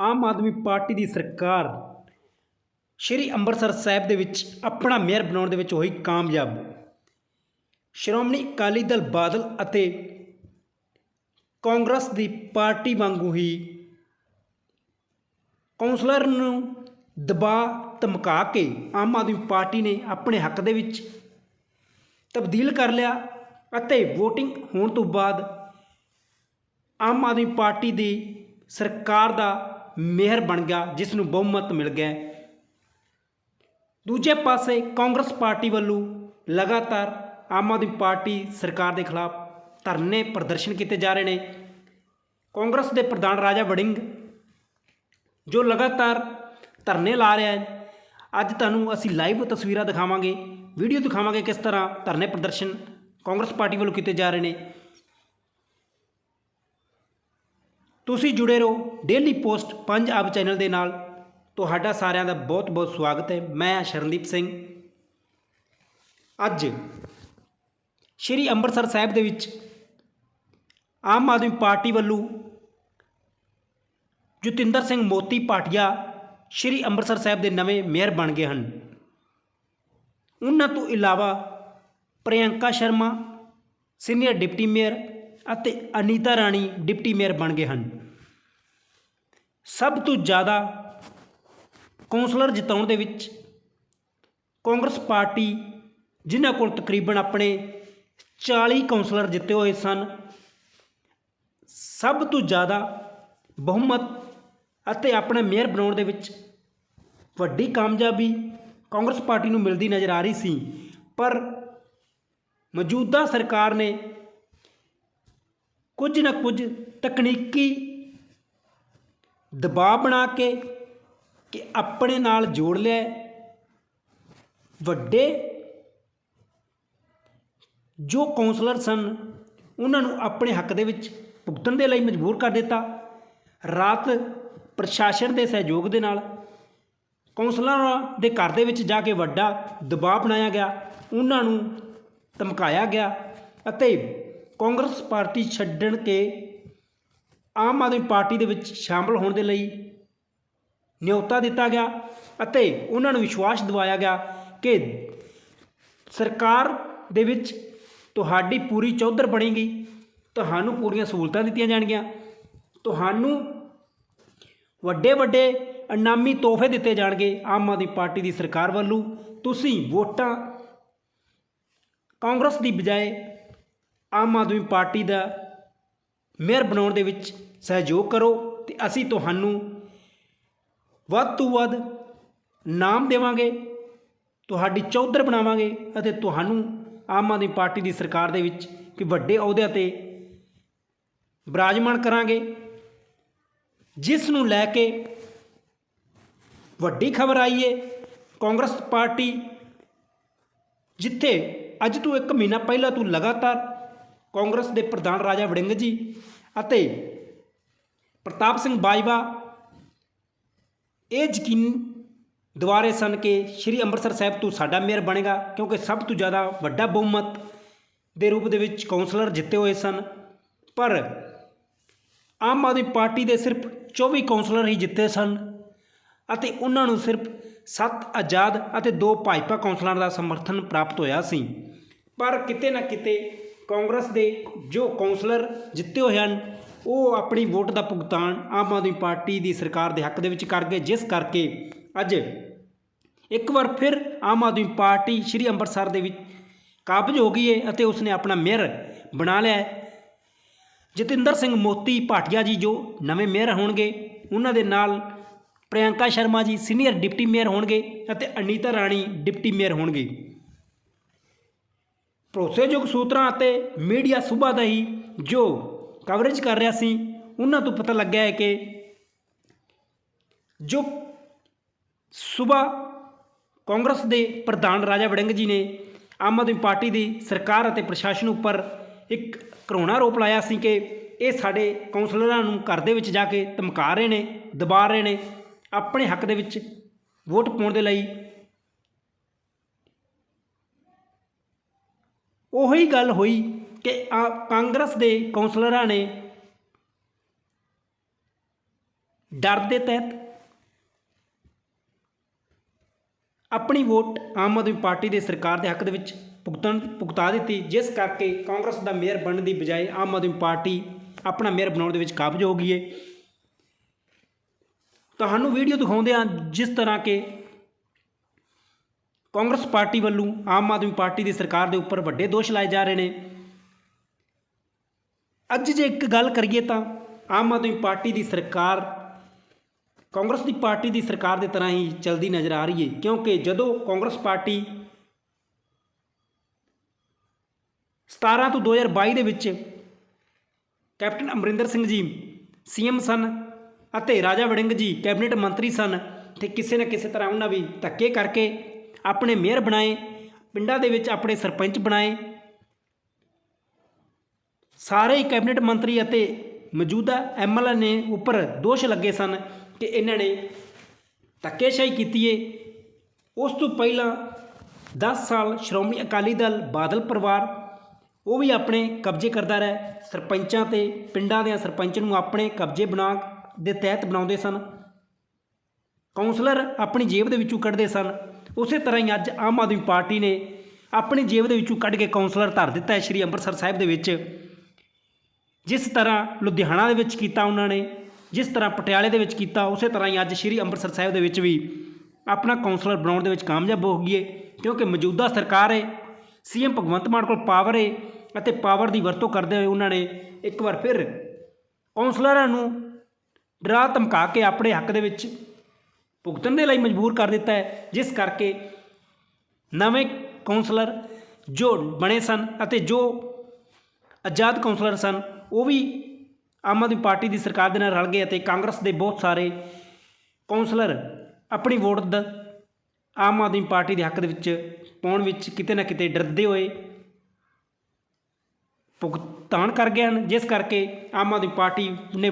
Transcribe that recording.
Aam Aadmi party ਦੀ ਸਰਕਾਰ ਸ਼੍ਰੀ ਅੰਮ੍ਰਿਤਸਰ ਸਾਹਿਬ ਦੇ ਵਿੱਚ ਆਪਣਾ ਮੇਅਰ ਬਣਾਉਣ ਦੇ ਵਿੱਚ ਹੋਈ ਕਾਮਯਾਬ। ਸ਼੍ਰੋਮਣੀ ਅਕਾਲੀ ਦਲ ਬਾਦਲ ਅਤੇ ਕਾਂਗਰਸ ਦੀ ਪਾਰਟੀ ਵਾਂਗੂ ਹੀ ਕੌਂਸਲਰ ਨੂੰ ਦਬਾਅ ਧਮਕਾ ਕੇ ਆਮ ਆਦਮੀ ਪਾਰਟੀ ਨੇ ਆਪਣੇ ਹੱਕ ਦੇ ਵਿੱਚ ਤਬਦੀਲ ਕਰ ਲਿਆ ਅਤੇ VOTING ਹੋਣ ਤੋਂ ਬਾਅਦ ਆਮ ਆਦਮੀ ਪਾਰਟੀ ਦੀ ਸਰਕਾਰ ਦਾ ਮੇਅਰ ਬਣ ਗਿਆ ਜਿਸ ਨੂੰ ਬਹੁਮਤ ਮਿਲ ਗਿਆ। ਦੂਜੇ ਪਾਸੇ ਕਾਂਗਰਸ ਪਾਰਟੀ ਵੱਲੋਂ ਲਗਾਤਾਰ ਆਮ ਆਦਮੀ ਪਾਰਟੀ ਸਰਕਾਰ ਦੇ ਖਿਲਾਫ ਧਰਨੇ ਪ੍ਰਦਰਸ਼ਨ ਕੀਤੇ ਜਾ ਰਹੇ ਨੇ। ਕਾਂਗਰਸ ਦੇ ਪ੍ਰਧਾਨ ਰਾਜਾ ਵੜਿੰਗ, ਜੋ ਲਗਾਤਾਰ ਧਰਨੇ ਲਾ ਰਿਹਾ ਹੈ, ਅੱਜ ਤੁਹਾਨੂੰ ਅਸੀਂ ਲਾਈਵ ਤਸਵੀਰਾਂ ਦਿਖਾਵਾਂਗੇ, ਵੀਡੀਓ ਦਿਖਾਵਾਂਗੇ ਕਿਸ ਤਰ੍ਹਾਂ ਧਰਨੇ ਪ੍ਰਦਰਸ਼ਨ ਕਾਂਗਰਸ ਪਾਰਟੀ ਵੱਲੋਂ ਕੀਤੇ ਜਾ ਰਹੇ ਨੇ। ਤੁਸੀਂ ਜੁੜੇ ਰਹੋ ਡੇਲੀ ਪੋਸਟ ਪੰਜਾਬ ਚੈਨਲ ਦੇ ਨਾਲ। ਤੁਹਾਡਾ ਸਾਰਿਆਂ ਦਾ ਬਹੁਤ ਬਹੁਤ ਸਵਾਗਤ ਹੈ। ਮੈਂ ਸ਼ਰਨਦੀਪ ਸਿੰਘ। ਅੱਜ ਸ਼੍ਰੀ ਅੰਮ੍ਰਿਤਸਰ ਸਾਹਿਬ ਦੇ ਵਿੱਚ ਆਮ ਆਦਮੀ ਪਾਰਟੀ ਵੱਲੋਂ ਜਤਿੰਦਰ ਸਿੰਘ ਮੋਤੀ ਪਾਟਿਆ ਸ਼੍ਰੀ ਅੰਮ੍ਰਿਤਸਰ ਸਾਹਿਬ ਦੇ ਨਵੇਂ ਮੇਅਰ ਬਣ ਗਏ ਹਨ। ਉਹਨਾਂ ਤੋਂ ਇਲਾਵਾ Priyanka Sharma, senior deputy mayor ਅਤੇ ਅਨੀਤਾ ਰਾਣੀ ਡਿਪਟੀ ਮੇਅਰ ਬਣ ਗਏ ਹਨ। ਸਭ ਤੋਂ ਜ਼ਿਆਦਾ ਕੌਂਸਲਰ ਜਿਤਾਉਣ ਦੇ ਵਿੱਚ ਕਾਂਗਰਸ ਪਾਰਟੀ ਜਿਨ੍ਹਾਂ ਕੋਲ ਤਕਰੀਬਨ ਆਪਣੇ 40 ਕੌਂਸਲਰ ਜਿੱਤੇ ਹੋਏ ਸਨ, ਸਭ ਤੋਂ ਜ਼ਿਆਦਾ ਬਹੁਮਤ ਅਤੇ ਆਪਣੇ ਮੇਅਰ ਬਣਾਉਣ ਦੇ ਵਿੱਚ ਵੱਡੀ ਕਾਮਯਾਬੀ ਕਾਂਗਰਸ ਪਾਰਟੀ ਨੂੰ ਮਿਲਦੀ ਨਜ਼ਰ ਆ ਰਹੀ ਸੀ। ਪਰ ਮੌਜੂਦਾ ਸਰਕਾਰ ਨੇ ਕੁਝ ਨਾ ਕੁਝ ਤਕਨੀਕੀ ਦਬਾਅ ਬਣਾ ਕੇ ਕਿ ਆਪਣੇ ਨਾਲ ਜੋੜ ਲਿਆ ਵੱਡੇ ਜੋ ਕਾਉਂਸਲਰ ਸਨ, ਉਹਨਾਂ ਨੂੰ ਆਪਣੇ ਹੱਕ ਦੇ ਵਿੱਚ ਭੁਗਤਣ ਦੇ ਲਈ ਮਜਬੂਰ ਕਰ ਦਿੱਤਾ। ਰਾਤ ਪ੍ਰਸ਼ਾਸਨ ਦੇ ਸਹਿਯੋਗ ਦੇ ਨਾਲ ਕਾਉਂਸਲਰਾਂ ਦੇ ਘਰ ਦੇ ਵਿੱਚ ਜਾ ਕੇ ਵੱਡਾ ਦਬਾਅ ਬਣਾਇਆ ਗਿਆ। ਉਹਨਾਂ ਨੂੰ ਧਮਕਾਇਆ ਗਿਆ ਅਤੇ ਕਾਂਗਰਸ ਪਾਰਟੀ ਛੱਡਣ ਕੇ ਆਮ ਆਦਮੀ ਪਾਰਟੀ ਦੇ ਵਿੱਚ ਸ਼ਾਮਲ ਹੋਣ ਦੇ ਲਈ ਨਿਯੋਤਾ ਦਿੱਤਾ ਗਿਆ ਅਤੇ ਉਹਨਾਂ ਨੂੰ ਵਿਸ਼ਵਾਸ ਦਿਵਾਇਆ ਗਿਆ ਕਿ ਸਰਕਾਰ ਦੇ ਵਿੱਚ ਤੁਹਾਡੀ ਪੂਰੀ ਚੌਧਰ ਬਣੇਗੀ, ਤੁਹਾਨੂੰ ਪੂਰੀਆਂ ਸਹੂਲਤਾਂ ਦਿੱਤੀਆਂ ਜਾਣਗੀਆਂ, ਤੁਹਾਨੂੰ ਵੱਡੇ ਵੱਡੇ ਅਨਾਮੀ ਤੋਹਫੇ ਦਿੱਤੇ ਜਾਣਗੇ ਆਮ ਆਦਮੀ ਪਾਰਟੀ ਦੀ ਸਰਕਾਰ ਵੱਲੋਂ, ਤੁਸੀਂ ਵੋਟਾਂ ਕਾਂਗਰਸ ਦੀ ਬਜਾਏ ਆਮ ਆਦਮੀ ਪਾਰਟੀ ਦਾ ਮੇਅਰ ਬਣਾਉਣ ਦੇ ਵਿੱਚ ਸਹਿਯੋਗ ਕਰੋ ਤੇ ਅਸੀਂ ਤੁਹਾਨੂੰ ਵੱਧ ਤੋਂ ਵੱਧ ਨਾਮ ਦੇਵਾਂਗੇ, ਤੁਹਾਡੀ ਚੌਧਰ ਬਣਾਵਾਂਗੇ ਅਤੇ ਤੁਹਾਨੂੰ ਆਮ ਆਦਮੀ ਪਾਰਟੀ ਦੀ ਸਰਕਾਰ ਦੇ ਵਿੱਚ ਕਿ ਵੱਡੇ ਅਹੁਦਿਆਂ ਤੇ ਬਿਰਾਜਮਾਨ ਕਰਾਂਗੇ। ਜਿਸ ਨੂੰ ਲੈ ਕੇ ਵੱਡੀ ਖਬਰ ਆਈ ਏ, ਕਾਂਗਰਸ ਪਾਰਟੀ ਜਿੱਥੇ ਅੱਜ ਤੋਂ ਇੱਕ ਮਹੀਨਾ ਪਹਿਲਾਂ ਤੋਂ ਲਗਾਤਾਰ ਕਾਂਗਰਸ ਦੇ ਪ੍ਰਧਾਨ ਰਾਜਾ ਵੜਿੰਗ ਜੀ ਅਤੇ ਪ੍ਰਤਾਪ ਸਿੰਘ ਬਾਜਵਾ, ਇਹ ਯਕੀਨ ਦੁਆਰੇ ਸਨ ਕਿ ਸ਼੍ਰੀ ਅੰਮ੍ਰਿਤਸਰ ਸਾਹਿਬ ਤੋਂ ਸਾਡਾ ਮੇਅਰ ਬਣੇਗਾ, ਕਿਉਂਕਿ ਸਭ ਤੋਂ ਜ਼ਿਆਦਾ ਵੱਡਾ ਬਹੁਮਤ ਦੇ ਰੂਪ ਦੇ ਵਿੱਚ ਕਾਉਂਸਲਰ ਜਿੱਤੇ ਹੋਏ ਸਨ। ਪਰ ਆਮ ਆਦਮੀ ਪਾਰਟੀ ਦੇ ਸਿਰਫ 24 ਕਾਉਂਸਲਰ ਹੀ ਜਿੱਤੇ ਸਨ ਅਤੇ ਉਹਨਾਂ ਨੂੰ ਸਿਰਫ 7 ਆਜ਼ਾਦ ਅਤੇ 2 ਭਾਜਪਾ ਕਾਉਂਸਲਰਾਂ ਦਾ ਸਮਰਥਨ ਪ੍ਰਾਪਤ ਹੋਇਆ ਸੀ। ਪਰ ਕਿਤੇ ਨਾ ਕਿਤੇ ਕਾਂਗਰਸ ਦੇ ਜੋ ਕਾਉਂਸਲਰ ਜਿੱਤੇ ਹੋਏ ਹਨ, ਉਹ ਆਪਣੀ ਵੋਟ ਦਾ ਭੁਗਤਾਨ ਆਮ ਆਦਮੀ ਪਾਰਟੀ ਦੀ ਸਰਕਾਰ ਦੇ ਹੱਕ ਦੇ ਵਿੱਚ ਕਰ ਗਏ, ਜਿਸ ਕਰਕੇ ਅੱਜ ਇੱਕ ਵਾਰ ਫਿਰ ਆਮ ਆਦਮੀ ਪਾਰਟੀ ਸ਼੍ਰੀ ਅੰਮ੍ਰਿਤਸਰ ਦੇ ਵਿੱਚ ਕਾਬਜ ਹੋ ਗਈ ਹੈ ਅਤੇ ਉਸਨੇ ਆਪਣਾ ਮੇਅਰ ਬਣਾ ਲਿਆ ਹੈ। ਜਤਿੰਦਰ ਸਿੰਘ ਮੋਤੀ ਭਾਟੀਆ ਜੀ ਜੋ ਨਵੇਂ ਮੇਅਰ ਹੋਣਗੇ, ਉਹਨਾਂ ਦੇ ਨਾਲ Priyanka Sharma ji senior deputy mayor ਹੋਣਗੇ ਅਤੇ ਅਨੀਤਾ ਰਾਣੀ ਡਿਪਟੀ ਮੇਅਰ ਹੋਣਗੇ। ਭਰੋਸੇਯੋਗ ਸੂਤਰਾਂ ਅਤੇ ਮੀਡੀਆ ਸੁਭਾ ਦਾ ਹੀ ਜੋ ਕਵਰੇਜ ਕਰ ਰਿਹਾ ਸੀ, ਉਹਨਾਂ ਤੋਂ ਪਤਾ ਲੱਗਿਆ ਹੈ ਕਿ ਜੋ ਸੂਬਾ ਕਾਂਗਰਸ ਦੇ ਪ੍ਰਧਾਨ ਰਾਜਾ ਵੜਿੰਗ ਜੀ ਨੇ ਆਮ ਆਦਮੀ ਪਾਰਟੀ ਦੀ ਸਰਕਾਰ ਅਤੇ ਪ੍ਰਸ਼ਾਸਨ ਉੱਪਰ ਇੱਕ ਘਰੋਣਾ ਆਰੋਪ ਲਾਇਆ ਸੀ ਕਿ ਇਹ ਸਾਡੇ ਕਾਉਂਸਲਰਾਂ ਨੂੰ ਘਰ ਦੇ ਵਿੱਚ ਜਾ ਕੇ ਧਮਕਾ ਰਹੇ ਨੇ, ਦਬਾ ਰਹੇ ਨੇ, ਆਪਣੇ ਹੱਕ ਦੇ ਵਿੱਚ ਵੋਟ ਪਾਉਣ ਦੇ ਲਈ ਉਹੀ ਗੱਲ ਹੋਈ ਕਿ ਕਾਂਗਰਸ ਦੇ ਕੌਂਸਲਰਾਂ ਨੇ ਡਰ ਦੇ ਤਹਿਤ ਆਪਣੀ ਵੋਟ ਆਮ ਆਦਮੀ ਪਾਰਟੀ ਦੇ ਸਰਕਾਰ ਦੇ ਹੱਕ ਦੇ ਵਿੱਚ ਭੁਗਤਣ, ਭੁਗਤਾ ਦਿੱਤੀ, ਜਿਸ ਕਰਕੇ ਕਾਂਗਰਸ ਦਾ ਮੇਅਰ ਬਣਨ ਦੀ ਬਜਾਏ ਆਮ ਆਦਮੀ ਪਾਰਟੀ ਆਪਣਾ ਮੇਅਰ ਬਣਾਉਣ ਦੇ ਵਿੱਚ ਕਾਬਜ ਹੋ ਗਈ ਹੈ। ਤੁਹਾਨੂੰ ਵੀਡੀਓ ਦਿਖਾਉਂਦੇ ਹਾਂ ਜਿਸ ਤਰ੍ਹਾਂ ਕਿ ਕਾਂਗਰਸ ਪਾਰਟੀ ਵੱਲੋਂ ਆਮ ਆਦਮੀ ਪਾਰਟੀ ਦੀ ਸਰਕਾਰ ਦੇ ਉੱਪਰ ਵੱਡੇ ਦੋਸ਼ ਲਾਏ ਜਾ ਰਹੇ ਨੇ। ਅੱਜ ਜੇ ਇੱਕ ਗੱਲ ਕਰੀਏ ਤਾਂ ਆਮ ਆਦਮੀ ਪਾਰਟੀ ਦੀ ਸਰਕਾਰ ਕਾਂਗਰਸ ਦੀ ਪਾਰਟੀ ਦੀ ਸਰਕਾਰ ਦੇ ਤਰ੍ਹਾਂ ਹੀ ਚਲਦੀ ਨਜ਼ਰ ਆ ਰਹੀ ਹੈ, ਕਿਉਂਕਿ ਜਦੋਂ ਕਾਂਗਰਸ ਪਾਰਟੀ 17 ਤੋਂ 2022 ਦੇ ਵਿੱਚ ਕੈਪਟਨ ਅਮਰਿੰਦਰ ਸਿੰਘ ਜੀ ਸੀਐਮ ਸਨ ਅਤੇ ਰਾਜਾ ਵੜਿੰਗ ਜੀ ਕੈਬਨਿਟ ਮੰਤਰੀ ਸਨ, ਤੇ ਕਿਸੇ ਨਾ ਕਿਸੇ ਤਰ੍ਹਾਂ ਉਹਨਾਂ ਵੀ ਧੱਕੇ ਕਰਕੇ ਆਪਣੇ ਮੇਅਰ ਬਣਾਏ, ਪਿੰਡਾਂ ਦੇ ਵਿੱਚ ਆਪਣੇ ਸਰਪੰਚ ਬਣਾਏ। ਸਾਰੇ ਹੀ ਕੈਬਨਿਟ ਮੰਤਰੀ ਅਤੇ ਮੌਜੂਦਾ ਐਮਐਲਏ ਨੇ ਉੱਪਰ ਦੋਸ਼ ਲੱਗੇ ਸਨ ਕਿ ਇਹਨਾਂ ਨੇ ਧੱਕੇਸ਼ਾਹੀ ਕੀਤੀ ਏ। ਉਸ ਤੋਂ ਪਹਿਲਾਂ 10 ਸਾਲ ਸ਼੍ਰੋਮਣੀ ਅਕਾਲੀ ਦਲ ਬਾਦਲ ਪਰਿਵਾਰ, ਉਹ ਵੀ ਆਪਣੇ ਕਬਜ਼ੇ ਕਰਦਾ ਰਿਹਾ। ਸਰਪੰਚਾਂ ਤੇ ਪਿੰਡਾਂ ਦੇ ਸਰਪੰਚ ਨੂੰ ਆਪਣੇ ਕਬਜ਼ੇ ਬਣਾ ਦੇ ਤਹਿਤ ਬਣਾਉਂਦੇ ਸਨ। ਕਾਉਂਸਲਰ ਆਪਣੀ ਜੇਬ ਦੇ ਵਿੱਚੋਂ ਕੱਢਦੇ ਸਨ। ਉਸੇ ਤਰ੍ਹਾਂ ਹੀ ਅੱਜ ਆਮ ਆਦਮੀ ਪਾਰਟੀ ਨੇ ਆਪਣੀ ਜੇਬ ਦੇ ਵਿੱਚੋਂ ਕੱਢ ਕੇ ਕਾਉਂਸਲਰ ਧਰ ਦਿੱਤਾ ਹੈ, ਸ਼੍ਰੀ ਅੰਮ੍ਰਿਤਸਰ ਸਾਹਿਬ ਦੇ ਵਿੱਚ। ਜਿਸ ਤਰ੍ਹਾਂ ਲੁਧਿਆਣਾ ਦੇ ਵਿੱਚ ਕੀਤਾ ਉਹਨਾਂ ਨੇ, ਜਿਸ ਤਰ੍ਹਾਂ ਪਟਿਆਲੇ ਦੇ ਵਿੱਚ ਕੀਤਾ, ਉਸੇ ਤਰ੍ਹਾਂ ਹੀ ਅੱਜ ਸ਼੍ਰੀ ਅੰਮ੍ਰਿਤਸਰ ਸਾਹਿਬ ਦੇ ਵਿੱਚ ਵੀ ਆਪਣਾ ਕਾਉਂਸਲਰ ਬਣਾਉਣ ਦੇ ਵਿੱਚ ਕਾਮਯਾਬ ਹੋ ਗਈ ਹੈ, ਕਿਉਂਕਿ ਮੌਜੂਦਾ ਸਰਕਾਰ ਹੈ, ਸੀਐਮ ਭਗਵੰਤ ਮਾਨ ਕੋਲ ਪਾਵਰ ਹੈ ਅਤੇ ਪਾਵਰ ਦੀ ਵਰਤੋਂ ਕਰਦੇ ਹੋਏ ਉਹਨਾਂ ਨੇ ਇੱਕ ਵਾਰ ਫਿਰ ਕਾਉਂਸਲਰਾਂ ਨੂੰ ਡਰਾ ਧਮਕਾ ਕੇ ਆਪਣੇ ਹੱਕ ਦੇ ਵਿੱਚ ਭੁਗਤਣ ਦੇ ਲਈ ਮਜਬੂਰ ਕਰ ਦਿੱਤਾ ਹੈ, ਜਿਸ ਕਰਕੇ ਨਵੇਂ ਕਾਉਂਸਲਰ ਜੋ ਬਣੇ ਸਨ ਅਤੇ ਜੋ ਆਜ਼ਾਦ ਕਾਉਂਸਲਰ ਸਨ, ਉਹ ਵੀ ਆਮ ਆਦਮੀ ਪਾਰਟੀ ਦੀ ਸਰਕਾਰ ਦੇ ਨਾਲ ਰਲ ਗਏ ਅਤੇ ਕਾਂਗਰਸ ਦੇ ਬਹੁਤ ਸਾਰੇ ਕਾਉਂਸਲਰ ਆਪਣੀ ਵੋਟ ਦਾ, ਆਮ ਆਦਮੀ ਪਾਰਟੀ ਦੇ ਹੱਕ ਦੇ ਵਿੱਚ ਪਾਉਣ ਵਿੱਚ ਕਿਤੇ ਨਾ ਕਿਤੇ ਡਰਦੇ ਹੋਏ ਭੁਗਤਾਨ ਕਰ ਗਏ ਹਨ, ਜਿਸ ਕਰਕੇ ਆਮ ਆਦਮੀ ਪਾਰਟੀ ਨੇ